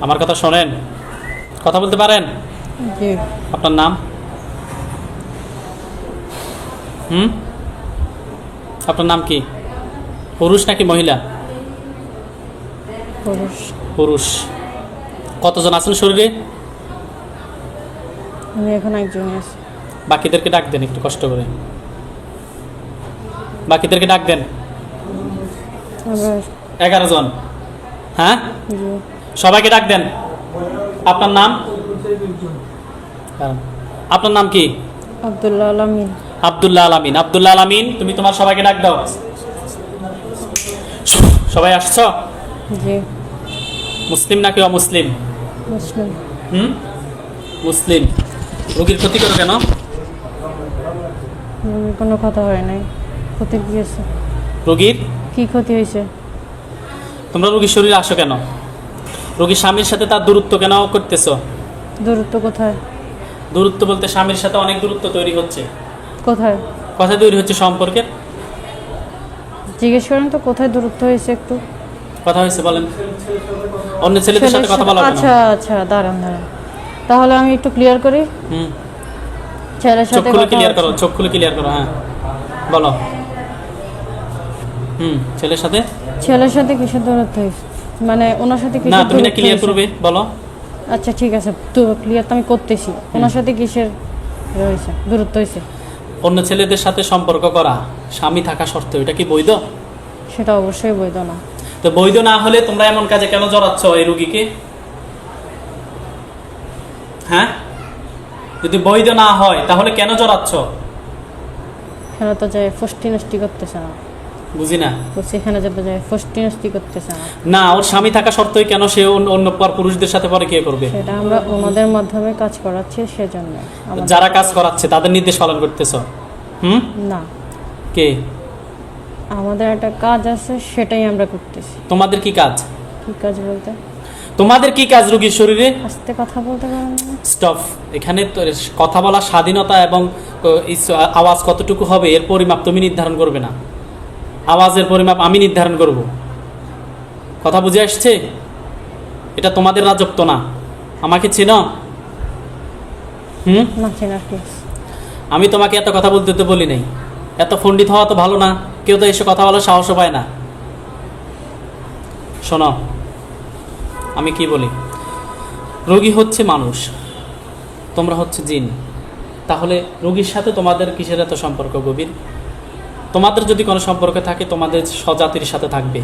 আমার কথা শোনেন। কথা বলতে পারেন? আপনার নাম? হুম? আপনার নাম কি? পুরুষ নাকি মহিলা? পুরুষ। পুরুষ। কতজন আছেন শরীরে? আমি এখন একজন আছি। বাকিদেরকে ডাক দেন একটু কষ্ট করে। বাকিদেরকে ডাক দেন। এগারো জন। হ্যাঁ? সবাইকে ডাক দেন। আপনার নাম? আপনার নাম কি? আবদুল্লাহ আলমিন আবদুল্লাহ আলামিন আবদুল্লাহ আলামিন তুমি তোমার সবাইকে ডাক দাও। সবাই আসছ? মুসলিম নাকি অমুসলিম? মুসলিম। হুম? মুসলিম। রোগীর ক্ষতি করো কেন? কোনো কথা হয় নাই। ক্ষতি কি আছে রোগীর? কি ক্ষতি হয়েছে? তোমরা রোগীর শরীরে আসো কেন? রোগীর স্বামীর সাথে তার দূরত্ব কেন করতেছো? দূরত্ব কোথায়? দূরত্ব বলতে স্বামীর সাথে অনেক দূরত্ব তৈরি হচ্ছে। কোথায়? কথা তৈরি হচ্ছে সম্পর্কের? জিজ্ঞেস করেন তো কোথায় দূরত্ব হয়েছে একটু? কথা হয়েছে বলেন। অন্য ছেলেদের সাথে কথা বলা আচ্ছা আচ্ছা দাঁড়ান দাঁড়ান। তাহলে আমি একটু ক্লিয়ার করি? হুম। ছেলের সাথে ক্লিয়ার করো। চোখ খুলে ক্লিয়ার করো হ্যাঁ। বলো। হুম ছেলের সাথে? ছেলের সাথে কিসের মানে ওনার সাথে না তুমি না ক্লিয়ার করবে বলো। আচ্ছা ঠিক আছে তো ক্লিয়ার তো আমি করতেছি। ওনার সাথে কিসের রয়েছে? দূরত্ব হয়েছে? অন্য ছেলেদের সাথে সম্পর্ক করা স্বামী থাকা সত্ত্বেও এটা কি বৈধ? সেটা অবশ্যই বৈধ না। তো বৈধ না হলে তোমরা এমন কাজে কেন জড়াচ্ছ এই রুগীকে? হ্যাঁ? যদি বৈধ না হয় তাহলে কেন জড়াচ্ছ? এখানে তো যায় ফষ্টি নষ্টি করতেছে না। বুঝি না। যায় ফষ্টি নষ্টি করতেছে না ওর স্বামী থাকা সত্ত্বেও কেন সে অন্য- পর পুরুষদের সাথে পরে কে করবে? সেটা আমরা ওনাদের মাধ্যমে কাজ করাচ্ছি সেজন্য যারা কাজ করাচ্ছে তাদের নির্দেশ পালন করতেছ? হুম? না। কে? আমাদের একটা কাজ আছে সেটাই আমরা করতেছি। তোমাদের কি কাজ? কি কাজ বলতে? তোমাদের কি কাজ রুগীর শরীরে? আস্তে কথা বলতে পারেন স্টপ। এখানে তো কথা বলার স্বাধীনতা এবং আওয়াজ কতটুকু হবে এর পরিমাপ তুমি নির্ধারণ করবে না। আওয়াজের পরিমাপ আমি নির্ধারণ করব। কথা বুঝে আসছে? এটা তোমাদের রাজত্ব না। আমাকে চেনো? হুম? আমি তোমাকে এত কথা বলতে তো বলি নাই। এত পণ্ডিত হওয়া তো ভালো না। কেউ তো এসে কথা বলার সাহসও পায় না। শোনো আমি কি বলি? রোগী হচ্ছে মানুষ তোমরা হচ্ছে জিন। তাহলে রোগীর সাথে তোমাদের কিসের এত সম্পর্ক গভীর? তোমাদের যদি কোনো সম্পর্ক থাকে তোমাদের স্বজাতির সাথে থাকবে।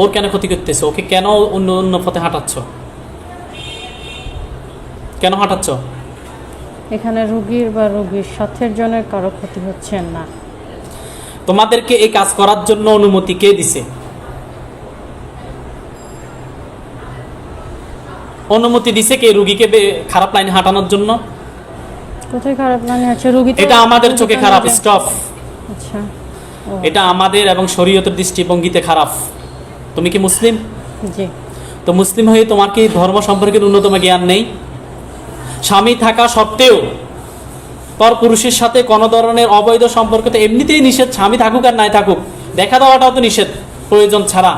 ওর কেন ক্ষতি করতেছে? ওকে কেন অন্য অন্য পথে হাঁটাচ্ছ? কেন হাঁটাচ্ছ? এখানে রুগীর বা রুগীর সাথের জনের কারও ক্ষতি হচ্ছে না। তোমাদেরকে এই কাজ করার জন্য অনুমতি কে দিছে? অনুমতি দিছে কে? রুগীকে খারাপ লাইনে হাঁটানোর জন্য? কোথায় খারাপ লাগে আছে? রুগী এটা আমাদের চোখে খারাপ ও, এটা আমাদের এবং শরীয়তের দৃষ্টিভঙ্গিতে খারাপ। তুমি কি মুসলিম? তো মুসলিম হয়ে তোমার কি ধর্ম সম্পর্কে ন্যূনতম জ্ঞান নেই? স্বামী থাকা সত্ত্বেও পর পুরুষের সাথে কোনো ধরনের অবৈধ সম্পর্ক তো এমনিতেই নিষেধ। স্বামী থাকুক আর নাই থাকুক। দেখা দেওয়াটাও তো নিষেধ। প্রয়োজন ছাড়া।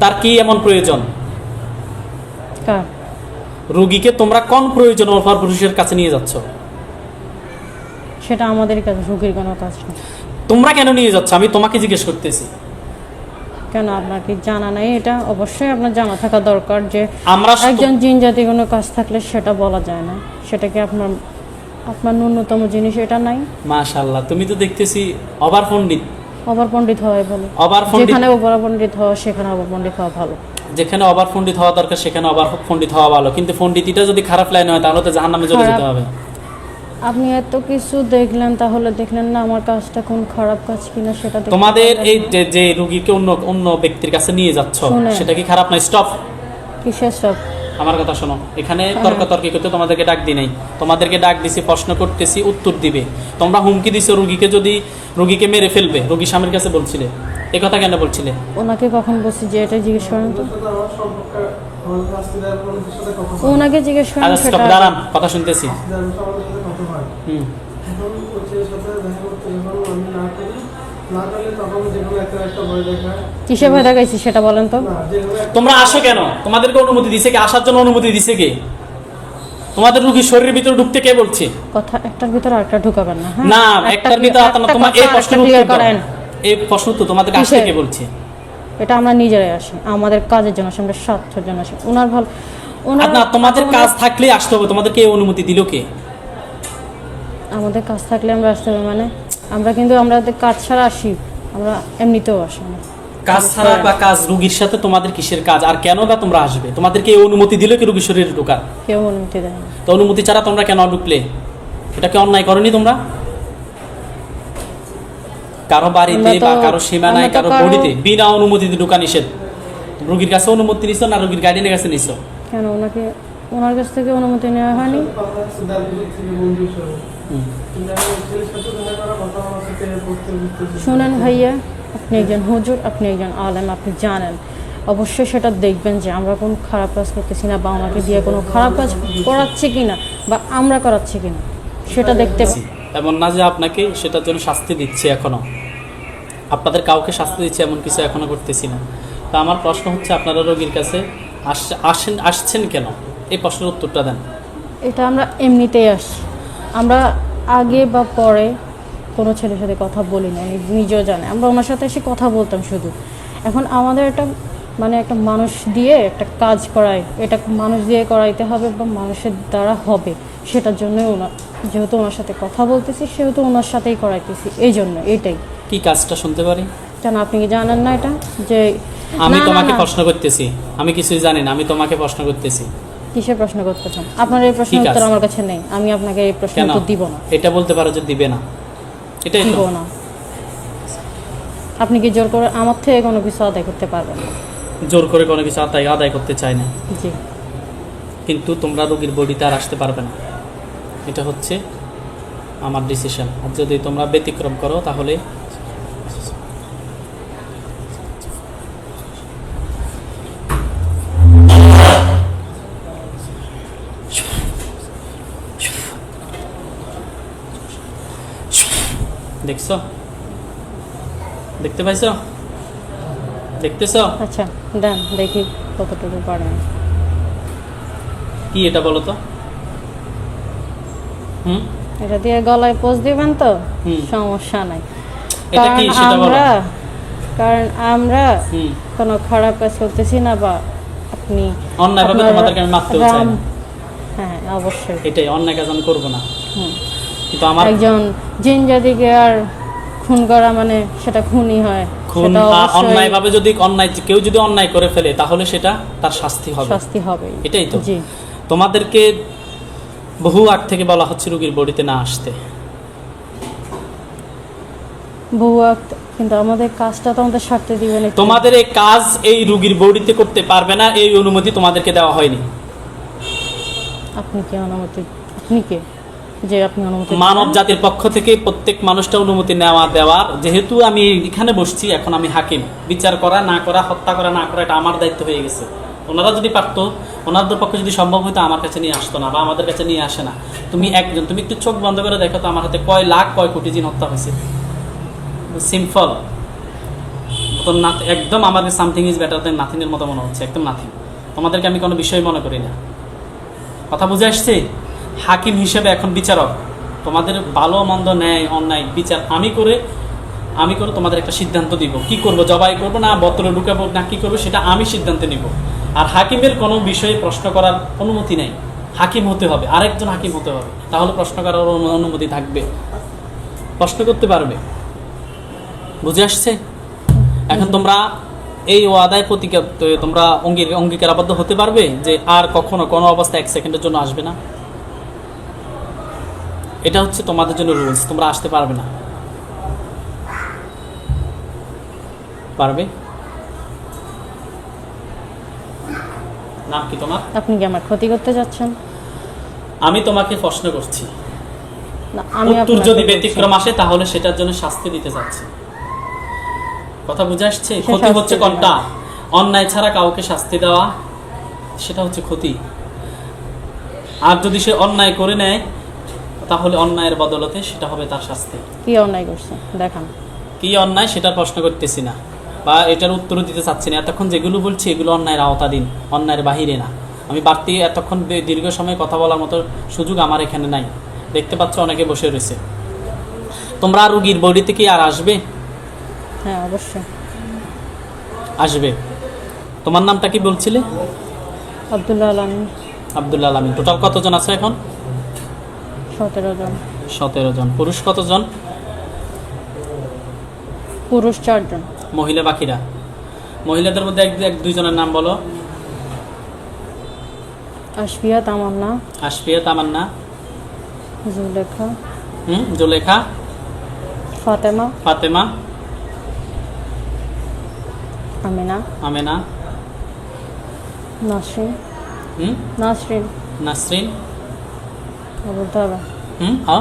তার কি এমন প্রয়োজন? রুগীকে তোমরা কোন প্রয়োজন পর পুরুষের কাছে নিয়ে যাচ্ছ? সেটা আমাদের কাছে রুগীর কোনো কাজ না। তোমরা কেন নিয়ে যাচ্ছ? আমি তোমাকে জিজ্ঞেস করতেছি। কেন আপনার কি জানা নাই? এটা অবশ্যই আপনার জানা থাকা দরকার যে আমরা একজন জিন জাতি কোনো কাজ থাকলে সেটা বলা যায় না। সেটা কি আপনার আপনার ন্যূনতম জিনিস এটা নাই? মাশাল্লাহ তুমি তো দেখতেছি অবার পণ্ডিত। অবার পণ্ডিত হয় বলে অবার পণ্ডিত যেখানে অবার পণ্ডিত হওয়া সেখানে অবার পণ্ডিত হওয়া ভালো। যেখানে অবার পণ্ডিত হওয়া দরকার সেখানে অবার পণ্ডিত হওয়া ভালো। কিন্তু পণ্ডিতিটা যদি খারাপ লাইন হয় তাহলে তো জাহান নামে চলে যেতে হবে। আপনি এত কিছু দেখলেন তাহলে দেখলেন না আমার কাজটা কোন খারাপ কাজ কিনা সেটা তোমাদের এই যে যে রুগীকে অন্য অন্য ব্যক্তির কাছে নিয়ে যাচ্ছ সেটা কি খারাপ নয় স্টপ কিসের সব আমার কথা শোনো। এখানে হ্যাঁ। তর্কাতর্কি করতে তোমাদেরকে ডাক দি নাই। তোমাদেরকে ডাক দিছি প্রশ্ন করতেছি উত্তর দিবে। তোমরা হুমকি দিছো রুগীকে যদি রুগীকে মেরে ফেলবে রুগী স্বামীর কাছে বলছিলে। এ কথা কেন বলছিলে? ওনাকে কখন বলছি যে এটা জিজ্ঞেস করেন তো। ওনাকে জিজ্ঞেস করেন আচ্ছা স্টপ দাঁড়ান কথা শুনতেছি। হুম। কোচের সাথে দেখা করতে যখন আমি না করি। না করলে তখন যেকোনো একটা একটা ভয় দেখায় কিসে ভয় দেখাইছি সেটা বলেন তো। না যেকোনো একটা তোমরা আসো কেন? তোমাদেরকে অনুমতি দিছে কে? আসার জন্য অনুমতি দিছে কে? তোমাদের রুগীর শরীরের ভিতরে ঢুকতে কে বলছে? কথা একটার ভিতরে আরেকটা ঢুকাবেন না হ্যাঁ? না একটার ভিতরে একটা তোমার এই কথা প্রশ্নের আরেকটা উত্তর clear দাও। করেন। এই প্রশ্ন তো তোমাদেরকে আসতে কে বলছে? এটা আমরা নিজেরাই আসি আমাদের কাজের জন্য আসি আমরা স্বার্থের জন্য আসি। ওনার ভালো ওনার না তোমাদের কাজ থাকলে আসতে হবে। তোমাদেরকে এই অনুমতি দিল কে? আমাদের কাজ থাকলে আমরা আসতে হবে মানে আমরা কিন্তু আমাদের কাজ ছাড়া আসি আমরা এমনিতেও আসি না। কাজ ছাড়া বা কাজ রুগীর সাথে তোমাদের কিসের কাজ? আর কেন বা তোমরা আসবে? তোমাদেরকে এই অনুমতি দিল কি রুগীর শরীরে ঢোকার? কেউ অনুমতি দেয় না তো অনুমতি ছাড়া তোমরা কেন ঢুকলে? এটা কি অন্যায় করনি তোমরা? কারও বাড়িতে আমরা বা কারও সীমানায় আমরা কারও কারো- বডিতে বিনা অনুমতিতে ঢোকা নিষেধ। রুগীর কাছে অনুমতি নিছো না রুগীর গার্ডিয়ানের কাছে নিছো? কেন? ওনাকে ওনার কাছ থেকে অনুমতি নেওয়া হয়নি। শুনেন ভাইয়া, আপনি একজন হুজুর, আপনি একজন আলেম, আপনি জানেন। অবশ্যই সেটা দেখবেন যে আমরা কোনো খারাপ কাজ করতেছি না বা আমাকে দিয়ে কোনো খারাপ কাজ করাচ্ছে কি না বা আমরা করাচ্ছি কিনা, সেটা দেখতে এমন না যে আপনাকে সেটার জন্য শাস্তি দিচ্ছে এখনও আপনাদের কাউকে শাস্তি দিচ্ছে এমন কিছু এখনও করতেছি না। তা আমার প্রশ্ন হচ্ছে, আপনারা রোগীর কাছে আস- আসেন, আসছেন কেন? এই প্রশ্নের উত্তরটা দেন। এটা আমরা এমনিতেই আসছি আমরা আগে বা পরে কোনো ছেলের সাথে কথা বলি না নিজেও জানে। আমরা ওনার সাথে এসে কথা বলতাম শুধু। এখন আমাদের একটা মানে একটা মানুষ দিয়ে একটা কাজ করায় এটা মানুষ দিয়ে করাইতে হবে বা মানুষের দ্বারা হবে সেটার জন্য ওনার যেহেতু ওনার সাথে কথা বলতেছি সেহেতু ওনার সাথেই করাইতেছি এই জন্য এটাই। কি কাজটা শুনতে পারি? কেন আপনি কি জানেন না এটা? যে আমি তোমাকে প্রশ্ন করতেছি। আমি কিছুই জানি না আমি তোমাকে প্রশ্ন করতেছি। কিসের প্রশ্ন করতেছেন? আপনার এই প্রশ্নের উত্তর আমার কাছে নেই। আমি আপনাকে এই প্রশ্নের উত্তর দিব না। এটা বলতে পারো যে দিবে না। এটাই দিব না। আপনি কি জোর করে আমার থেকে কোনো কিছু আদায় করতে পারবেন? না জোর করে কোনো কিছু আদায় আদায় করতে চাই না। জি। কিন্তু তোমরা রোগীর বডিতে আর আসতে পারবে না। এটা হচ্ছে আমার ডিসিশন আর যদি তোমরা ব্যতিক্রম করো তাহলে দেখছ? দেখতে পাইছো? দেখতেছো? আচ্ছা দেন দেখি কতটুকু পারেন কি এটা বলো তো? হুম? এটা দিয়ে গলায় পোজ দিবেন তো? সমস্যা নাই। এটা কি কারণ সেটা বলো। আমরা কারণ আমরা কোনো খারাপ কাজ করতেছি না বা আপনি অন্যায়ভাবে তোমাদেরকে আমি মারতেও চাই। হ্যাঁ অবশ্যই। এটাই অন্যায় কাজ আমি করব না। হুম। কিন্তু আমার একজন জিন জাতিকে আর খুন করা মানে সেটা খুনই হয়। খুন অন্যায় ভাবে যদি অন্যায় কেউ যদি অন্যায় করে ফেলে তাহলে সেটা তার শাস্তি হবে। শাস্তি হবে। এটাই তো। তোমাদেরকে বহু আগ থেকে বলা হচ্ছে রুগীর বডিতে না আসতে। বহু আক্ত- কিন্তু আমাদের কাজটা তো আমাদের সারতে দিবেন একটু। তোমাদের এই কাজ এই রুগীর বডিতে করতে পারবে না এই অনুমতি তোমাদেরকে দেওয়া হয়নি। আপনি কি অনুমতি আপনি কে? যে আপনি অনুমতি মানব জাতির পক্ষ থেকে প্রত্যেক মানুষটা অনুমতি নেওয়া দেওয়ার, যেহেতু আমি এখানে বসছি, এখন আমি হাকিম। বিচার করা, না করা, হত্যা করা, না করা, এটা আমার দায়িত্ব হয়ে গেছে। ওনারা যদি পারতো, ওনাদের পক্ষে যদি সম্ভব হতো আমার কাছে নিয়ে আসতো না বা আমাদের কাছে নিয়ে আসে না। তুমি একজন, তুমি একটু চোখ বন্ধ করে দেখো তো আমার হাতে কয় লাখ, কয় কোটি জিন হত্যা হয়েছে। সিম্পল তো একদম আমাদের সামথিং ইজ বেটার দেন নাথিংয়ের মতো মনে হচ্ছে, একদম নাথিং তোমাদেরকে আমি কোনো বিষয় মনে করি না। কথা বুঝে আসছে? হাকিম হিসেবে এখন বিচারক। তোমাদের ভালো মন্দ ন্যায়, অন্যায় বিচার আমি করে আমি করে তোমাদের একটা সিদ্ধান্ত দিব। কি করব, জবাই করব না, বতলে ঢুকাবো না, কি করব, সেটা আমি সিদ্ধান্ত নিব। আর হাকিমের কোনো বিষয়ে প্রশ্ন করার অনুমতি নেই। হাকিম হতে হবে, আরেকজন হাকিম হতে হবে। তাহলে প্রশ্ন করার অনুমতি থাকবে। প্রশ্ন করতে পারবে? বুঝে আসছে? এখন তোমরা এই ওয়াদায় প্রতিজ্ঞা তোমরা অঙ্গীকারাবদ্ধ হতে পারবে যে আর কখনো কোনো অবস্থা এক সেকেন্ডের জন্য আসবে না। এটা হচ্ছে তোমাদের জন্য রুলস তোমরা আসতে পারবে না। পারবে? নাম কি তোমার? আপনি কি আমার ক্ষতি করতে যাচ্ছেন? আমি তোমাকে প্রশ্ন করছি। না আমি উত্তর যদি ব্যতিক্রম আসে তাহলে সেটার জন্য শাস্তি দিতে যাচ্ছে। কথা বুঝে আসছে? ক্ষতি হচ্ছে কোনটা? অন্যায় ছাড়া কাউকে শাস্তি দেওয়া সেটা হচ্ছে ক্ষতি। আর যদি সে অন্যায় করে নেয় তাহলে অন্যায়ের বদলতে সেটা হবে তার শাস্তি। কি অন্যায় করছে? দেখান। কি অন্যায় সেটার প্রশ্ন করতেছি না। বা এটার উত্তর দিতে চাচ্ছি না। এতক্ষণ যেগুলো বলছি এগুলো অন্যায়ের আওতাধীন অন্যায়ের বাহিরে না। আমি বাড়তি এতক্ষণ দীর্ঘ সময় কথা বলার মতো সুযোগ আমার এখানে নাই। দেখতে পাচ্ছ অনেকে বসে রয়েছে। তোমরা রুগীর বডিতে কি আর আসবে? হ্যাঁ অবশ্যই। আসবে। তোমার নামটা কি বলছিলে? আবদুল্লাহ আলমী আবদুল্লাহ আলমিন টোটাল কতজন আছে এখন? সতেরো জন। সতেরো জন। পুরুষ কতজন? পুরুষ চারজন মহিলা বাকিরা? মহিলাদের মধ্যে এক এক দুইজনের নাম বলো। আশফিয়া তামান্না। আশফিয়া তামান্না। জুলেখা। হুম জুলেখা। ফাতেমা। ফাতেমা। আমিনা। আমেনা। নাসরিন। হুম? নাসরিন। নাসরিন। বলতে হবে। হুম? হ্যাঁ?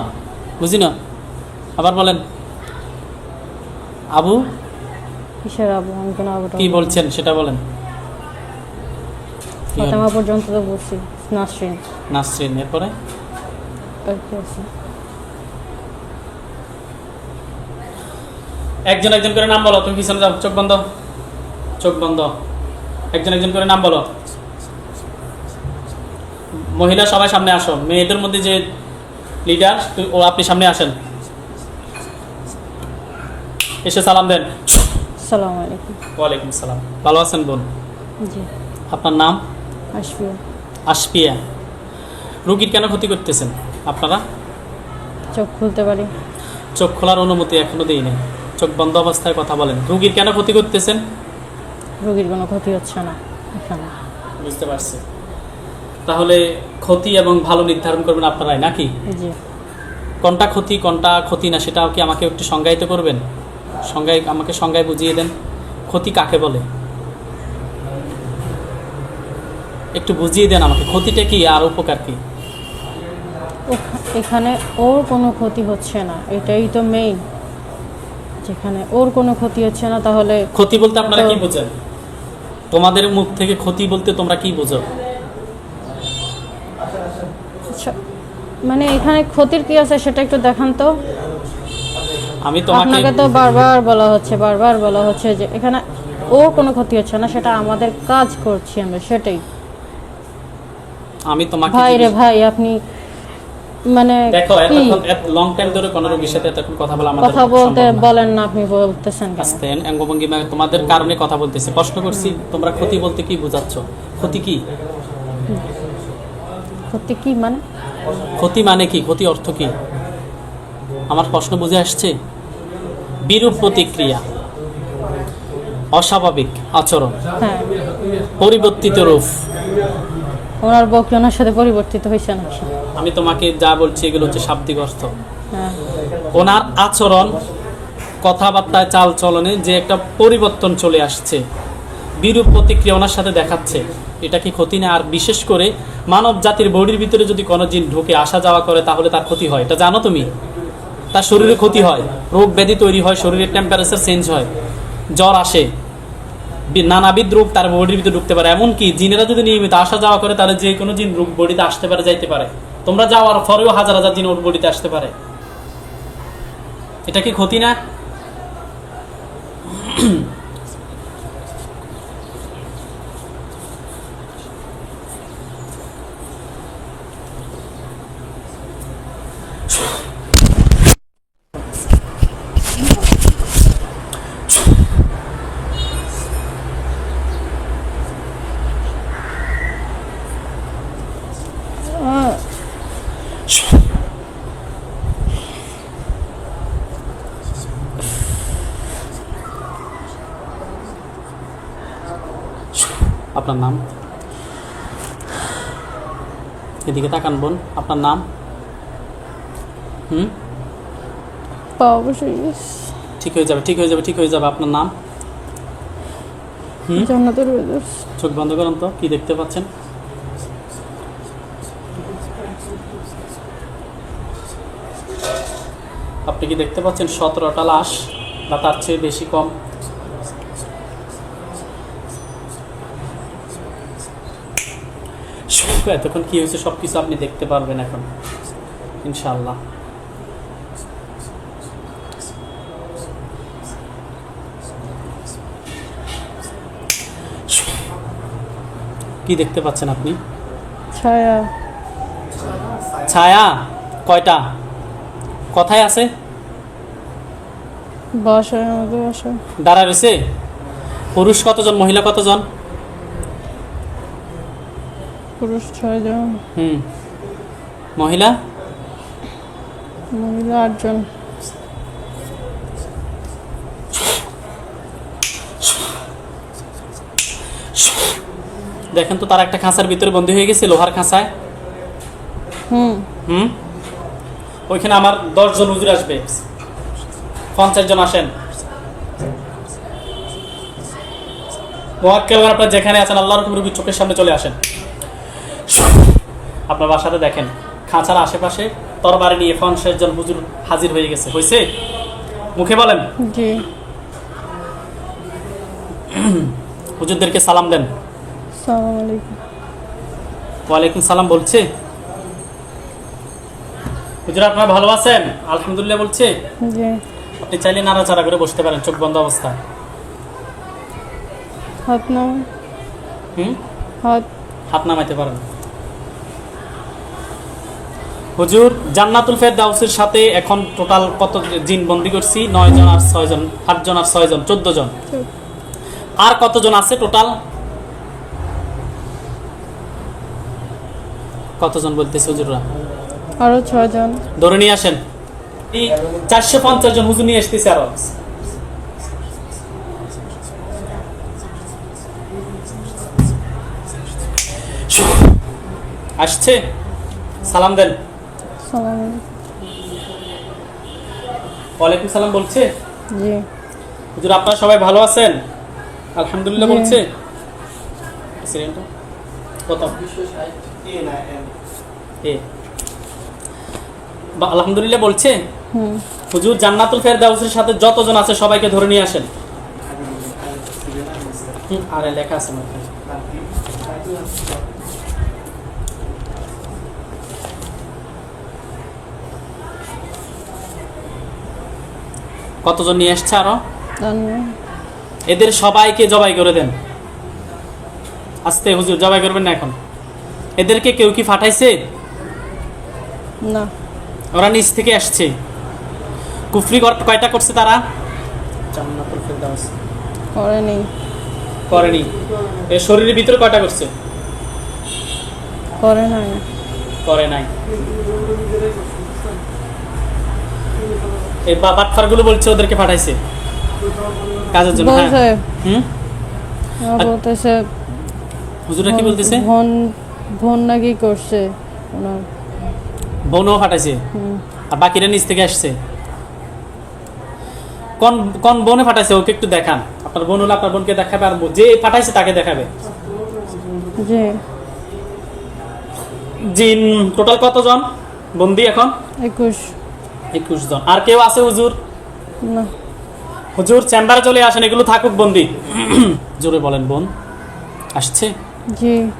বুঝি না। আবার বলেন। আবু? কিসের আবু? আমি কেন আবুটা কি বলছেন সেটা বলেন। ফাতেমা পর্যন্ত তো বলছি নাসরিন। নাসরিন এরপরে? একজন একজন করে নাম বলো। তুমি পিছনে যাও চোখ বন্ধ। চোখ বন্ধ। একজন একজন করে নাম বলো। মহিলা সবাই সামনে আসো। মেয়েদের মধ্যে যে লিডার ও আপনি সামনে আসেন। এসে সালাম দেন। সালাম আলাইকুম। ওয়ালাইকুম সালাম। ভালো আছেন বোন? জি। আপনার নাম? আশফিয়া। আশপিয়া রুগীর কেন ক্ষতি করতেছেন আপনারা? চোখ খুলতে পারি। চোখ খোলার অনুমতি এখনও দেই নাই। চোখ বন্ধ অবস্থায় কথা বলেন। রুগীর কেন ক্ষতি করতেছেন? রোগীর কোনো ক্ষতি হচ্ছে না। এখানে বুঝতে পারছি। তাহলে ক্ষতি এবং ভালো নির্ধারণ করবেন আপনারাই নাকি? কোনটা ক্ষতি কোনটা ক্ষতি না সেটাও কি আমাকে একটু সংজ্ঞায়িত করবেন? সংজ্ঞায় আমাকে সংজ্ঞায় বুঝিয়ে দেন। ক্ষতি কাকে বলে? একটু বুঝিয়ে দেন আমাকে ক্ষতিটা কি আর উপকার কি? এখানে ওর কোনো ক্ষতি হচ্ছে না এটাই তো মেইন যেখানে ওর কোনো ক্ষতি হচ্ছে না তাহলে ক্ষতি বলতে আপনারা কি বোঝেন? তোমাদের মুখ থেকে ক্ষতি বলতে তোমরা কি বোঝো আচ্ছা, মানে এখানে ক্ষতির কি আছে সেটা একটু দেখান তো। আমি তোমাকে আপনাকে তো বারবার বলা হচ্ছে বারবার বলা হচ্ছে যে এখানে ও কোনো ক্ষতি হচ্ছে না সেটা আমাদের কাজ করছি আমরা সেটাই। আমি তোমাকে ভাই রে ভাই আপনি মানে দেখো এতক্ষণ লং টাইম ধরে কোনো রোগীর সাথে এতক্ষণ কথা বলা আমাদের কথা বলতে বলেন না আপনি বলতেছেন কেন? আস্তে অঙ্গভঙ্গি তোমাদের কারণে কথা বলতেছি। প্রশ্ন করছি তোমরা ক্ষতি বলতে কি বোঝাচ্ছ? ক্ষতি কি? ক্ষতি কি মানে? ক্ষতি মানে কি? ক্ষতি অর্থ কি? আমার প্রশ্ন বুঝে আসছে? বিরূপ প্রতিক্রিয়া অস্বাভাবিক আচরণ হ্যাঁ। পরিবর্তিত রূপ। ওনার বউ ওনার সাথে পরিবর্তিত হয়েছে নাকি আমি তোমাকে যা বলছি এগুলো হচ্ছে শাব্দিক অর্থ। হ্যাঁ। ওনার আচরণ কথাবার্তায় চাল চলনে যে একটা পরিবর্তন চলে আসছে বিরূপ প্রতিক্রিয়া ওনার সাথে দেখাচ্ছে। এটা কি ক্ষতি না? আর বিশেষ করে মানব জাতির বডির ভিতরে যদি কোনো জিন ঢুকে আসা যাওয়া করে, তাহলে তার ক্ষতি হয়। এটা জানো তুমি? তার শরীরে ক্ষতি হয়। রোগ ব্যাধি তৈরি হয়, শরীরের টেম্পারেচার চেঞ্জ হয়। জ্বর আসে। নানাবিধ রোগ তার বডির ভিতরে ঢুকতে পারে। এমনকি জিনেরা যদি নিয়মিত আসা যাওয়া করে, তাহলে যে কোনো জিন রোগ বডিতে আসতে পারে, যাইতে পারে। তোমরা যাওয়ার পরেও হাজার হাজার জিন ওর বডিতে আসতে পারে। এটা কি ক্ষতি না? আপনার নাম? এদিকে তাকান বোন আপনার নাম? হুম? অবশ্যই ঠিক হয়ে যাবে ঠিক হয়ে যাবে ঠিক হয়ে যাবে। আপনার নাম? হুম? জান্নাতুল ফেরদৌস। চোখ বন্ধ করুন তো কি দেখতে পাচ্ছেন? আপনি কি দেখতে পাচ্ছেন সতেরোটা লাশ বা তার চেয়ে বেশি কম? এতক্ষণ কি হয়েছে সব কিছু আপনি দেখতে পারবেন এখন। ইনশাআল্লাহ। কি দেখতে পাচ্ছেন আপনি? ছায়া। ছায়া? কয়টা? কথায় আছে? বাসায় আমাদের বাসায়। দাঁড়া রয়েছে? পুরুষ কতজন মহিলা কতজন? পুরুষ ছয়জন হুম। মহিলা? মহিলা আটজন। দেখেন তো তার একটা খাঁচার ভিতরে বন্দী হয়ে গেছে লোহার খাঁচায়। হুম। হুম? ওইখানে আমার দশজন হুজুর আসবে। পঞ্চাশ জন আসেন। মোয়াক্কেল আপনার যেখানে আছেন আল্লাহর রুবি চোখের সামনে চলে আসেন। আপনার বাসাতে দেখেন খাঁচার আশেপাশে তরবারি নিয়ে পঞ্চাশ জন হুজুর হাজির হয়ে গেছে। হয়েছে মুখে বলেন। জি। হুজুরদেরকে সালাম দেন। ওয়ালাইকুম সালাম বলছে। হুজুর আপনারা ভালো আছেন? আলহামদুলিল্লাহ বলছে। আপনি চাইলে নাড়াচাড়া করে বসতে পারেন চোখ বন্ধ অবস্থা। হাত নাও হুম? হাত। হাত নামাইতে পারেন। হুজুর জান্নাতুল ফেরদাউসের সাথে এখন টোটাল কত জিন বন্দি করছি? নয় জন আর ছয় জন আট জন আর ছয় জন চোদ্দ জন। আর কতজন আছে টোটাল কতজন বলতেছে হুজুররা? আরও ছয়জন ধরে নিয়ে আসেন। চারশো পঞ্চাশ জন হুজুর নিয়ে আসতেছে আরও। আসছে? সালাম দেন। সালাম আলাইকুম ওয়ালাইকুম সালাম বলছে? জি। হুজুর আপনারা সবাই ভালো আছেন? আলহামদুলিল্লাহ বলছে। সিরিয়ালটা কত? এ। আলহামদুলিল্লাহ বলছে? হুজুর জান্নাতুল ফেরদাউসের সাথে যতজন আছে সবাইকে ধরে নিয়ে আসেন। আরে লেখা আছে কতজন নিয়ে এসছে আরও? এদের সবাইকে জবাই করে দেন। আস্তে হুজুর জবাই করবেন না এখন। এদেরকে কেউ কি ফাটাইছে? না। ওরা নিচ থেকে আসছে। কুফরি কর- কয়টা করছে তারা? জান্নাতুল ফেরদাউস। করে নেই। করেনি। এর শরীরের ভিতরে কয়টা করছে? করে নাই। করে নাই। এই বাটফারগুলো বলছে ওদেরকে পাঠাইছে। কাজের জন্য হ্যাঁ। হুম? বলতেছে হুজুরা কি বলতেছে? বোন বোন নাকি করছে ওনার। বোনও পাঠাইছে। আর বাকিরা নিচ থেকে আসছে। কোন কোন বোনে পাঠাইছে? ওকে একটু দেখান। আপনার বোন হলে আপনার বোনকে দেখাবে আর যে পাঠাইছে তাকে দেখাবে। জি। জিন টোটাল কতজন? বন্দি এখন? একুশ। একুশ জন। আর কেউ আছে হুজুর? হুজুর চেম্বারে চলে আসেন এগুলো থাকুক বন্দি। জোরে বলেন বোন। আসছে? জি।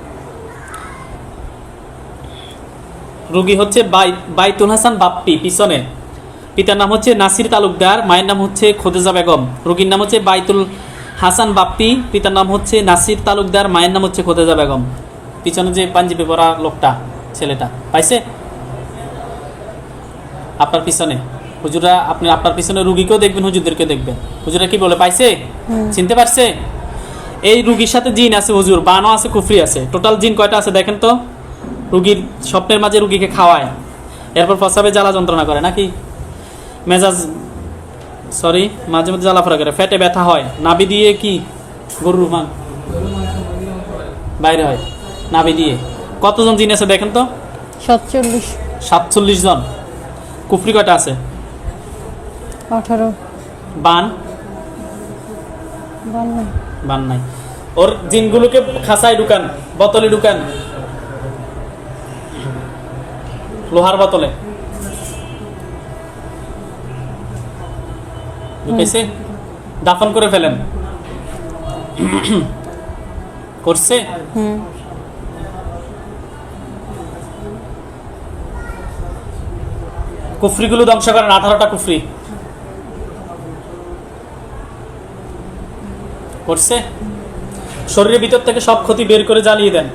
রুগী হচ্ছে বাই- বাইতুল হাসান বাপ্পি পিছনে। পিতার নাম হচ্ছে নাসির তালুকদার মায়ের নাম হচ্ছে খোদেজা বেগম। রুগীর নাম হচ্ছে বাইতুল হাসান বাপ্পি পিতার নাম হচ্ছে নাসির তালুকদার মায়ের নাম হচ্ছে খোদেজা বেগম। পিছনে যে পাঞ্জাবি পরা লোকটা ছেলেটা। পাইছে? আপনার পিছনে। হুজুরা আপনি আপনার পিছনে রুগীকেও দেখবেন হুজুরদেরকেও দেখবেন। হুজুরা কি বলে পাইছে? চিনতে পারছে? এই রুগীর সাথে জিন আছে হুজুর বানও আছে কুফরি আছে। টোটাল জিন কয়টা আছে দেখেন তো? রুগীর স্বপ্নের মাঝে রুগীকে খাওয়ায়। এরপর প্রসাবে জ্বালা যন্ত্রণা করে নাকি? মেজাজ সরি মাঝে মধ্যে জ্বালাফোড়া করে ফেটে ব্যথা হয়। নাবি দিয়ে কি? গরুর মান বাইরে হয়। নাবি দিয়ে। কতজন জিন আছে দেখেন তো? সাতচল্লিশ। সাতচল্লিশ জন। কুফরি কয়টা আছে? আঠারো। বান? বান নাই। ওর জিনগুলোকে খাসায় ঢুকান বোতলে ঢুকান। লোহার বোতলে। ঢুকেছে দাফন করে ফেলেন। করছে? কুফরিগুলো ধ্বংস করেন আঠারোটা কুফরি। করছে? শরীরের ভিতর থেকে সব ক্ষতি বের করে জ্বালিয়ে দেন।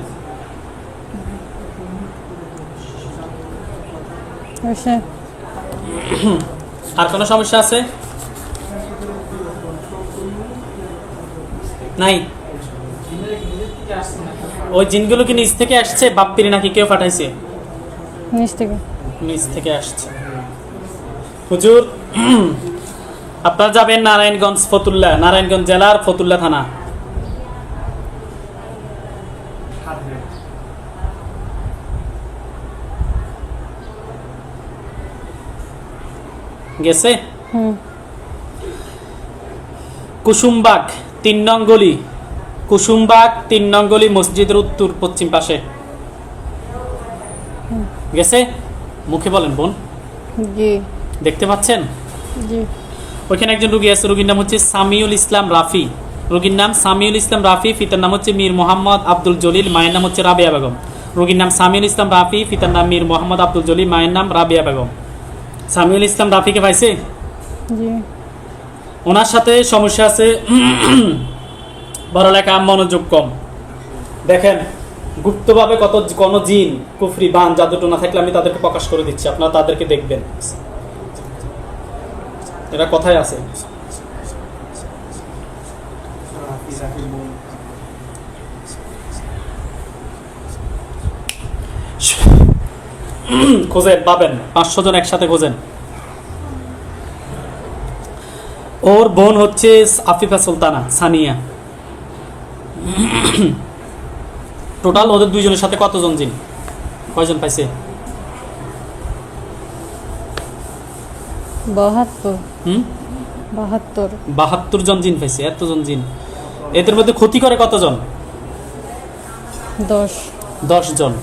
আর কোনো সমস্যা আছে? নাই? ওই জিনগুলো কি নিচ থেকে আসছে? বাপ্পিরি নাকি কেউ পাঠাইছে? নিচ থেকে। নিচ থেকে আসছে। হুজুর আপনারা যাবেন নারায়ণগঞ্জ ফতুল্লা নারায়ণগঞ্জ জেলার ফতুল্লা থানা। গেছে? কুসুমবাগ তিন নং গলি। কুসুমবাগ তিন নং গলি মসজিদের উত্তর পশ্চিম পাশে। গেছে? মুখে বলেন বোন। জি। দেখতে পাচ্ছেন? ওইখানে একজন রুগী আছে রুগীর নাম হচ্ছে সামিউল ইসলাম রাফি। রুগীর নাম সামিউল ইসলাম রাফি পিতার নাম হচ্ছে মীর মোহাম্মদ আব্দুল জলিল মায়ের নাম হচ্ছে রাবিয়া বেগম। রুগীর নাম সামিউল ইসলাম রাফি পিতার নাম মীর মোহাম্মদ আব্দুল জলিল মায়ের নাম রাবিয়া বেগম। সামিউল ইসলাম রাফিকে পাইছে? ওনার সাথে সমস্যা আছে। পড়ালেখা মনোযোগ কম। দেখেন গুপ্তভাবে কত কোন জিন কুফরি বান জাদু না থাকলে আমি তাদেরকে প্রকাশ করে দিচ্ছি আপনারা তাদেরকে দেখবেন। এটা কথায় আছে। খোঁজেন, পাবেন। পাঁচশো জন একসাথে খোঁজেন। ওর বোন হচ্ছে আফিফা সুলতানা, সানিয়া। টোটাল ওদের দুইজনের সাথে কতজন জিন? কয়জন পাইছে? বাহাত্তর। হুম? বাহাত্তর। বাহাত্তর জন জিন পাইছে এতজন জিন এদের মধ্যে ক্ষতি করে কতজন? দশ। দশ জন।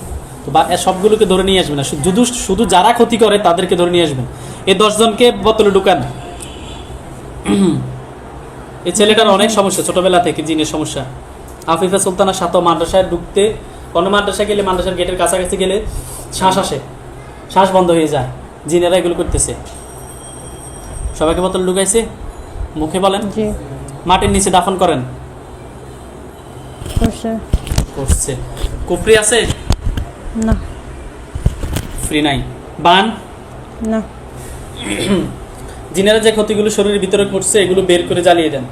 তো বা সবগুলোকে ধরে নিয়ে আসবেন না। শুধু শুধু যারা ক্ষতি করে তাদেরকে ধরে নিয়ে আসবেন এই দশ জনকে বোতলে ঢুকান। এই ছেলেটার অনেক সমস্যা ছোটবেলা থেকে জিনের সমস্যা। আফিফা সুলতানা সাত মাদ্রাসায় ঢুকতে কোনো মাদ্রাসায় গেলে মাদ্রাসার গেটের কাছাকাছি গেলে শ্বাস আসে। শ্বাস বন্ধ হয়ে যায়। জিনেরা এগুলো করতেছে। সবাইকে বোতল ঢুকাইছে। মুখে বলেন। মাটির নিচে দাফন করেন। করছে। কুফরি আছে? না। ফ্রি নাই। বান? না। জিনেরা যে ক্ষতিগুলো শরীরের ভিতরে করছে এগুলো বের করে জ্বালিয়ে দেন।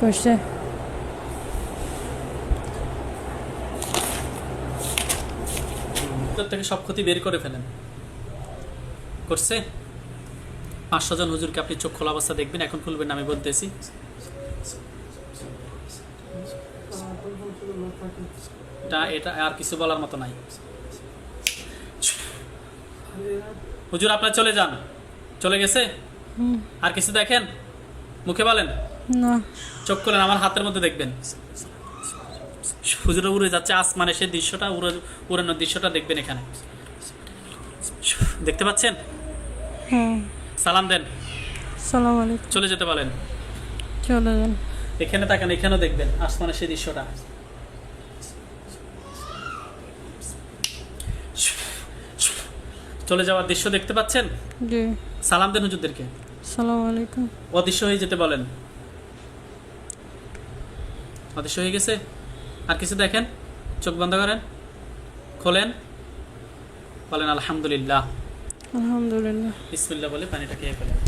করছে। থেকে সব ক্ষতি বের করে ফেলেন। করছে। পাঁচশো জন হুজুরকে আপনি চোখ খোলা অবস্থা দেখবেন এখন খুলবেন আমি বলতেছি। এটা এটা আর কিছু বলার মতো নাই। হুজুর আপনার চলে যান। চলে গেছে? আর কিছু দেখেন? মুখে বলেন? চোখ করেন আমার হাতের মধ্যে দেখবেন। হুজুরে উড়ে যাচ্ছে আসমানে সেই দৃশ্যটা উড়ে উড়ানোর দৃশ্যটা দেখবেন এখানে। দেখতে পাচ্ছেন? হ্যাঁ। সালাম দেন। সালাম আলাইকুম। চলে যেতে বলেন। চলে যান। এখানে তাকান এখানেও দেখবেন আসমানে সেই দৃশ্যটা। চলে যাওয়ার দৃশ্য দেখতে পাচ্ছেন? জি। সালাম দেন হুজুরদেরকে। সালাম আলাইকুম। অদৃশ্য হয়ে যেতে বলেন। অদৃশ্য হয়ে গেছে? আর কিছু দেখেন? চোখ বন্ধ করেন? খোলেন? বলেন আলহামদুলিল্লাহ। আলহামদুলিল্লাহ। বিসমিল্লাহ বলে পানিটা খেয়ে ফেলেন।